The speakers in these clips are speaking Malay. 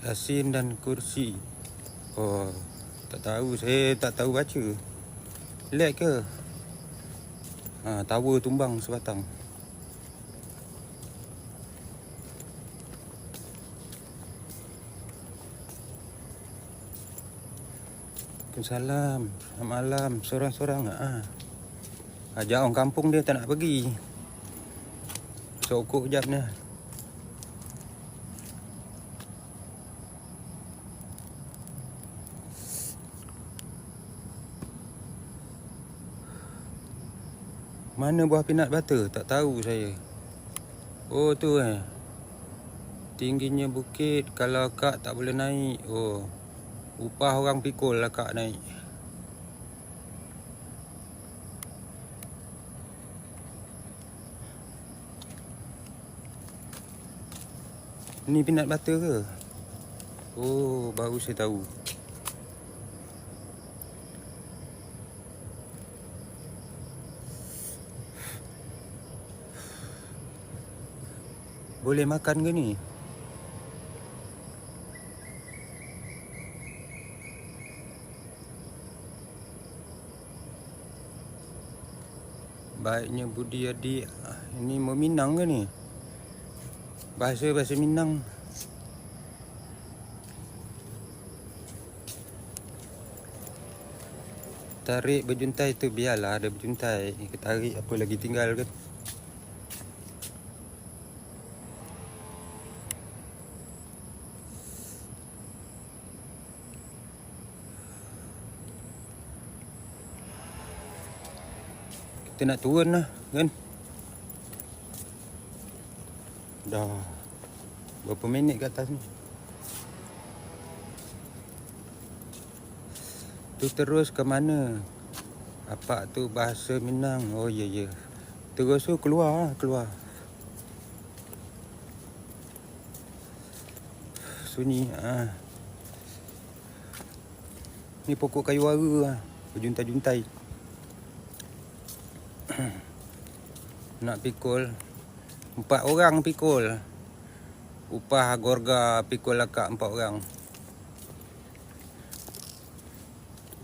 Yasin dan kursi. Oh, tak tahu. Saya tak tahu baca. Lag ke? Ha, tower tumbang sebatang. Waalaikumsalam. Selamat malam. Sorang-sorang. Ha. Ajak orang kampung dia tak nak pergi. Sokok kejap ni. Mana buah peanut butter? Tak tahu saya. Oh tu eh. Tingginya bukit kalau kak tak boleh naik. Oh. Upah orang pikul lah kak naik. Ni peanut butter ke? Oh, baru saya tahu. Boleh makan ke ni? Baiknya budi adik Ah, Ini mau Minang ke ni? Bahasa-bahasa Minang Tarik berjuntai tu biarlah ada berjuntai tarik apa lagi tinggal kan Kita nak turun lah kan? Dah Berapa minit kat atas ni? Tu terus ke mana? Apa tu bahasa Minang. Oh ya ya. Terus tu keluar lah keluar. Sunyi ah. Ni pokok kayu ara lah Berjuntai-juntai Nak pikul. Empat orang pikul. Upah gorga pikul akak empat orang.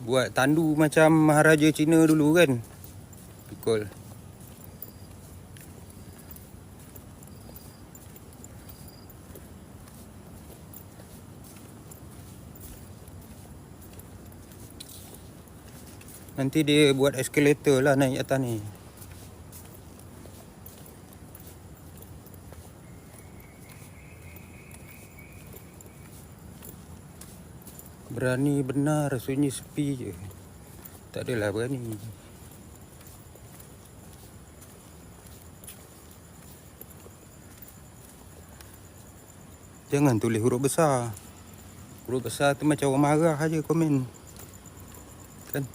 Buat tandu macam Maharaja Cina dulu kan? Pikul. Nanti dia buat eskalator lah naik atas ni Berani benar sunyi sepi je. Tak adalah berani. Jangan tulis huruf besar. Huruf besar tu macam orang marah aja komen. Kan?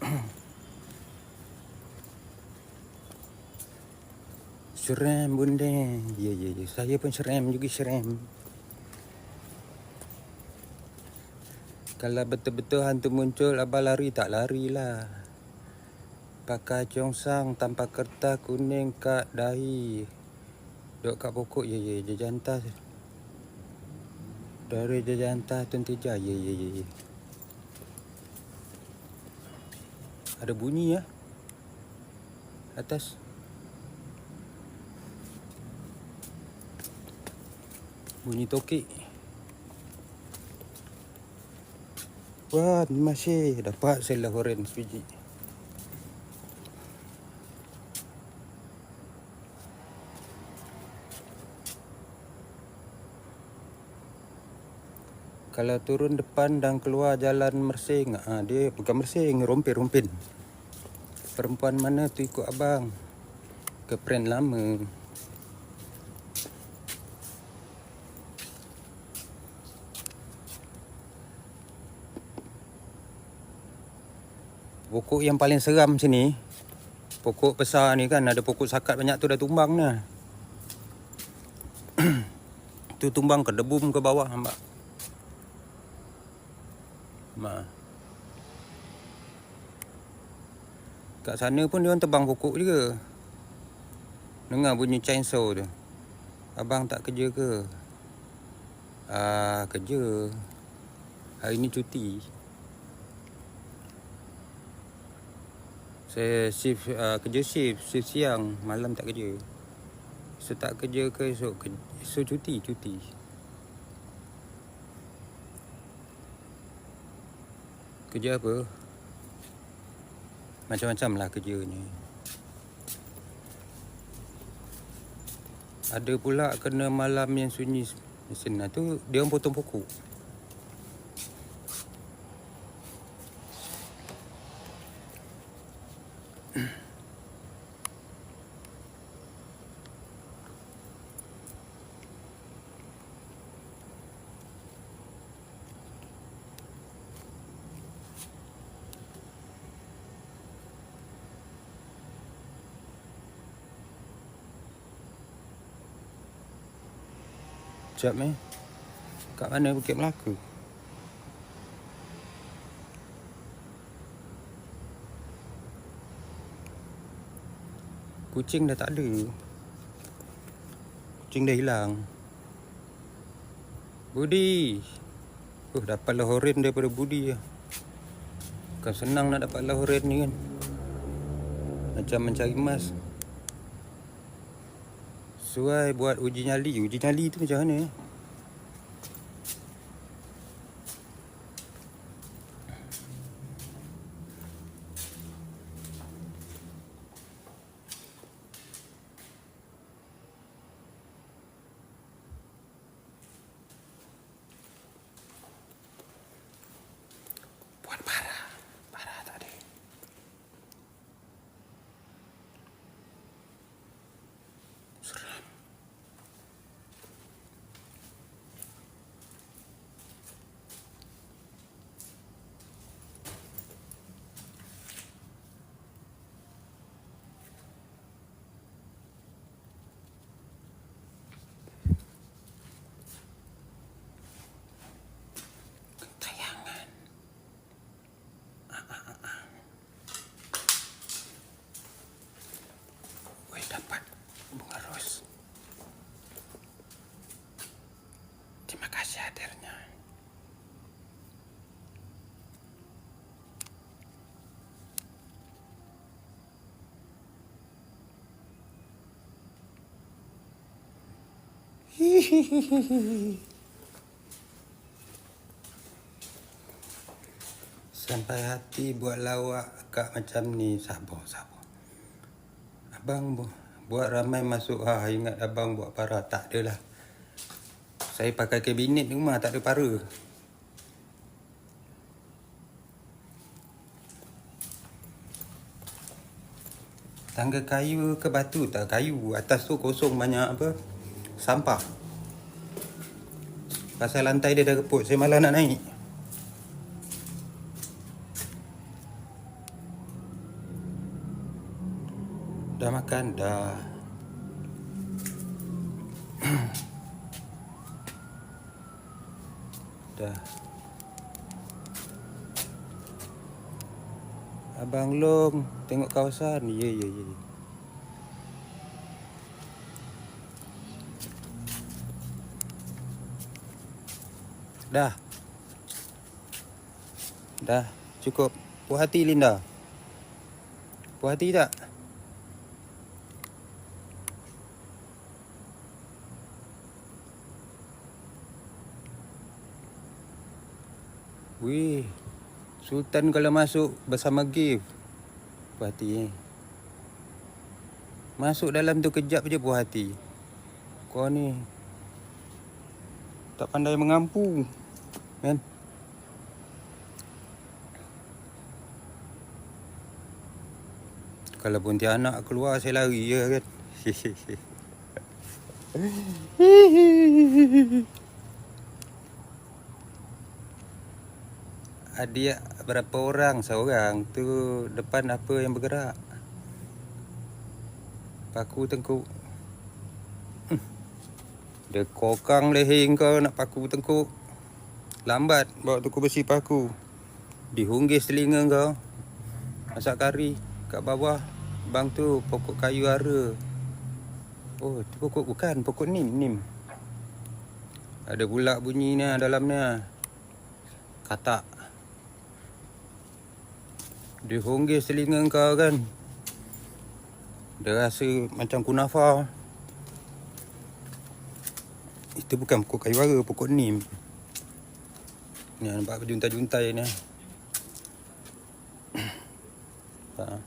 Seram bunda Ya ya ya. Saya pun seram juga seram Kalau betul-betul hantu muncul Abah lari. Tak lari lah. Pakai congsang tanpa kertas kuning kat dahi. Duduk kat pokok. Ya ya je jantas. Dari je jantas tentija ya ya ya ya Ada bunyi ya? Atas. Bunyi tokek Wah, masih dapat saya horen sebiji. Kalau turun depan dan keluar jalan mersing, ah dia bukan mersing, rompin-rompin. Perempuan mana tu ikut abang? Ke pren lama. Pokok yang paling seram sini Pokok besar ni kan Ada pokok sakat banyak tu dah tumbang dah Tu tumbang ke debum ke bawah nampak Ma. Kat sana pun dia orang tebang pokok juga Dengar bunyi chainsaw tu Abang tak kerja ke? Ah, kerja. Hari ni cuti. Saya shift uh, kerja shift, shift siang, malam tak kerja. So tak kerja ke esok ke, so cuti, cuti. Kerja apa? Macam-macam lah kerjanya. Ada pula kena malam yang sunyi lah tu dia orang potong pokok. Sekejap eh. Kat mana Bukit Melaka? Kucing dah tak ada. Kucing dah hilang. Budi. Oh, dapatlah horen daripada Budi lah. Bukan senang nak dapatlah horen ni kan. Macam mencari emas. Suai buat uji nyali. Uji nyali tu macam mana eh? Buat parah. Parah tadi. Seram. Tayangan. Weh dapat bunga ros. Terima kasih hadirnya. Sampai hati buat lawak kak macam ni. Sabar, sabar. Abang bu- buat ramai masuk. Ha, Ingat abang buat para Tak adalah Saya pakai kabinet rumah tak ada para Tangga kayu ke batu tak kayu Atas tu kosong banyak apa Sampah Pasal lantai dia dah reput Saya malah nak naik Dah makan? Dah. Dah. Abang Long, tengok kawasan. Ya, ya, ya. Dah. Dah. Cukup. Puas hati Linda. Puas hati tak? Wih, Sultan kalau masuk bersama gift. Puas hati eh. Masuk dalam tu kejap je puas hati. Kau ni tak pandai mengampu. Kan? Kalau Pontianak keluar saya lari je kan. Adik berapa orang seorang tu depan apa yang bergerak. Paku tengkuk. Hmm. Dia kokang leher kau nak paku tengkuk. Lambat bawa tuku besi paku. Dihunggis telinga kau. Masak kari kat bawah. Bang tu pokok kayu ara. Oh, tu pokok bukan, pokok nim, nim. Ada pula bunyi ni dalam ni. Katak. Dia honggis telinga kau kan. Dia rasa macam kunafa. Itu bukan pokok kayu bara, pokok nim. Ni nampak juntai-juntai ni. Ha.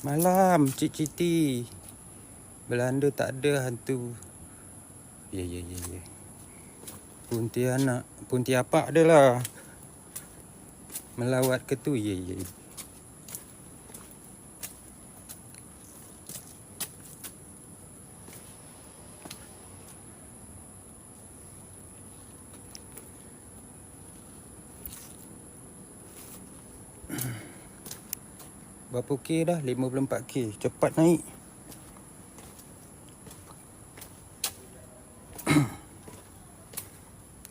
Malam, Cik Citi. Belanda tak ada hantu. Ya, ya, ya, ya. Pontianak, Pontiapak dia lah. Melawat ke tu? Ya, ya. Berapa K dah? 54K. Cepat naik.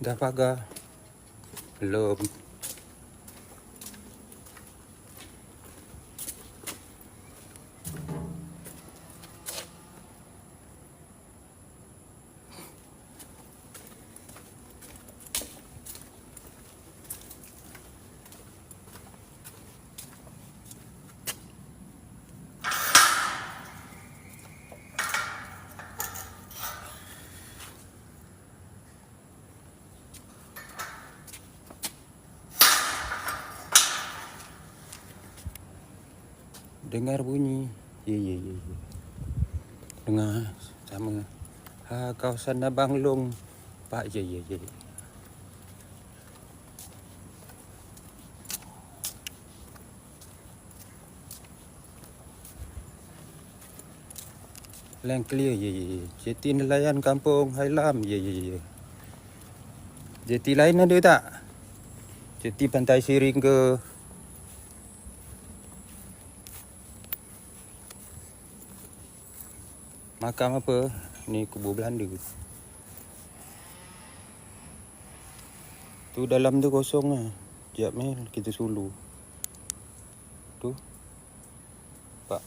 Dah pagar. Belum. Dengar bunyi. Ya, ya, ya, ya. Dengar sama. Ha, kawasan Abang Long. Pak, ya, ya, ya. Line clear, ya, ya, ya. Jeti nelayan kampung Hailam, ya, ya, ya. Jeti lain ada tak? Jeti pantai Siring ke? Makam apa? Ni kubur Belanda. Tu dalam tu kosong lah. Sekejap ni kita sulu. Tu. Pak.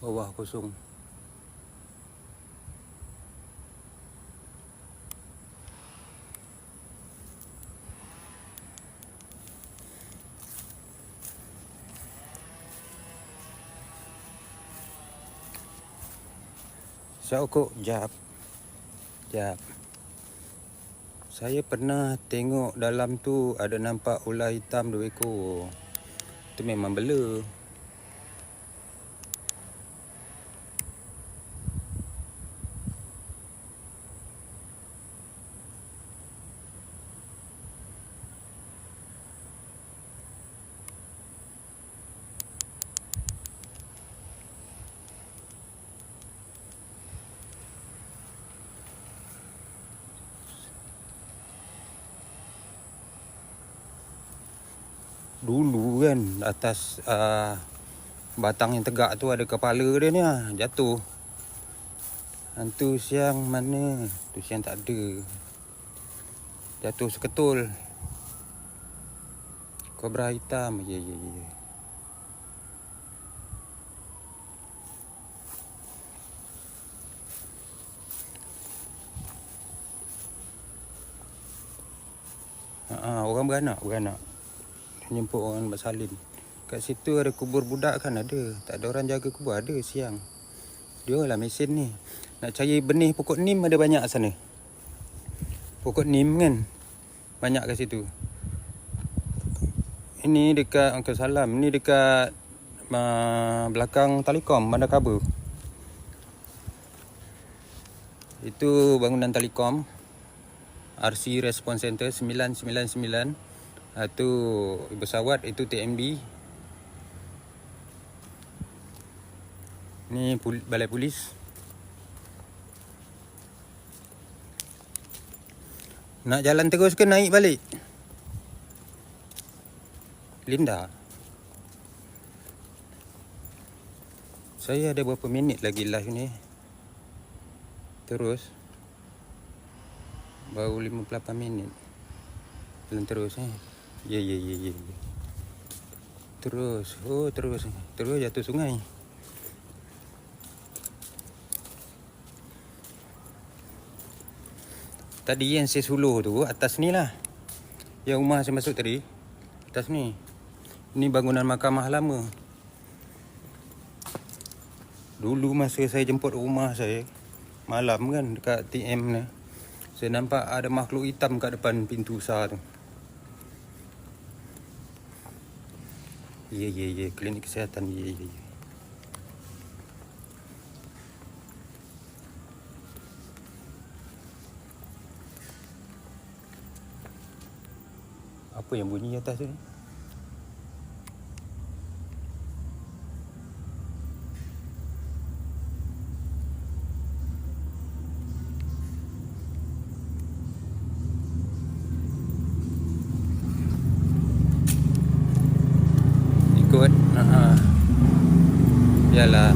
Bawah kosong. Saya kok jap. Jap. Saya pernah tengok dalam tu ada nampak ular hitam dua ekor. Tu memang bela. Dulu kan atas uh, batang yang tegak tu ada kepala dia ni ah, jatuh. Hantu siang mana? Tu siang tak ada. Jatuh seketul. Kobra hitam. Ya ya ya. Ha, orang beranak, beranak. Jemput orang bersalin. Kat situ ada kubur budak kan ada. Tak ada orang jaga kubur ada siang. Dia lah mesin ni. Nak cari benih pokok nim ada banyak sana. Pokok nim kan. Banyak kat situ. Ini dekat Uncle Salam. Ini dekat uh, belakang Telekom, Bandar Kabur. Itu bangunan Telekom. RC Response Center 999. Itu pesawat itu TMB. Ni pul- balai polis. Nak jalan terus ke naik balik? Linda. Saya ada berapa minit lagi live ni? Terus. Baru 58 minit. Jalan terus eh. Ya ya ya ya. ya. Terus. Oh terus. Terus jatuh sungai. Tadi yang saya suluh tu atas ni lah. Yang rumah saya masuk tadi. Atas ni. Ni bangunan mahkamah lama. Dulu masa saya jemput rumah saya. Malam kan dekat TM ni. Saya nampak ada makhluk hitam kat depan pintu besar tu. Ya ya ya klinik kesihatan ya ya ya. Apa yang bunyi atas tu ni? Ha. Yalah.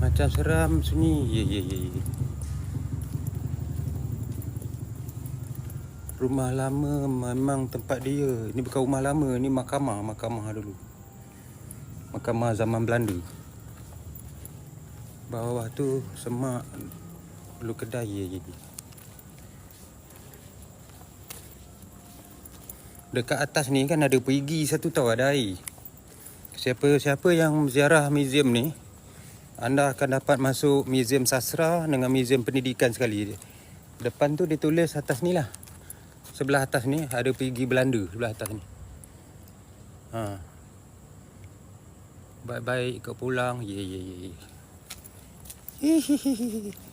Macam seram sunyi. Ya ya. ya. Rumah lama memang tempat dia. Ini bukan rumah lama, ni mahkamah, mahkamah dulu. Mahkamah zaman Belanda. Bawah tu semak dulu kedai je jadi. Dekat atas ni kan ada perigi satu tau ada air. Siapa-siapa yang ziarah museum ni anda akan dapat masuk museum sastra dengan museum pendidikan sekali. Depan tu dia tulis atas ni lah. Sebelah atas ni ada perigi Belanda sebelah atas ni. Ha. Baik-baik kau pulang. Ye ye. ye. Hihihihi.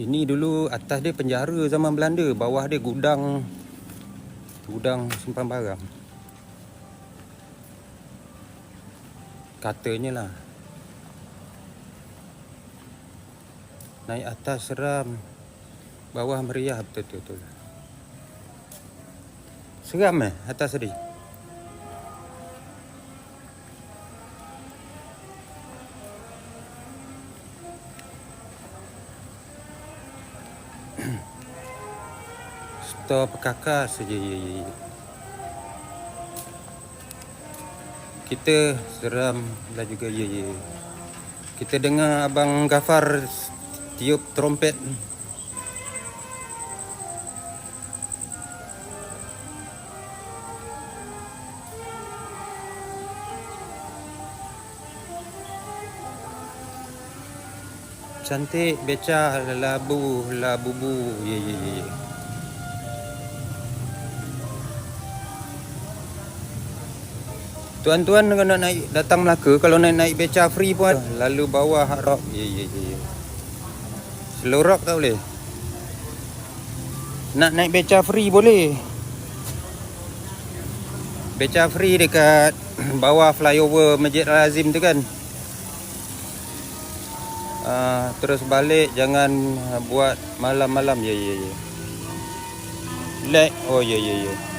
Ini dulu atas dia penjara zaman Belanda, bawah dia gudang gudang simpan barang. Katanya lah. Naik atas seram, bawah meriah betul-betul. Seram eh atas tadi? Stor perkakas saja ya, ya, ya. Kita seram lah juga ya ya. Kita dengar abang Gafar tiup trompet. Cantik beca labu labubu ya ya ya. Tuan-tuan kalau nak naik datang Melaka kalau nak naik beca free pun ada. lalu bawah hard rock. Ya ya ya. Slow rock tak boleh. Nak naik beca free boleh. Beca free dekat bawah flyover Masjid Al Azim tu kan. Uh, terus balik jangan buat malam-malam ya ya ya. Lag. Oh ya ya ya.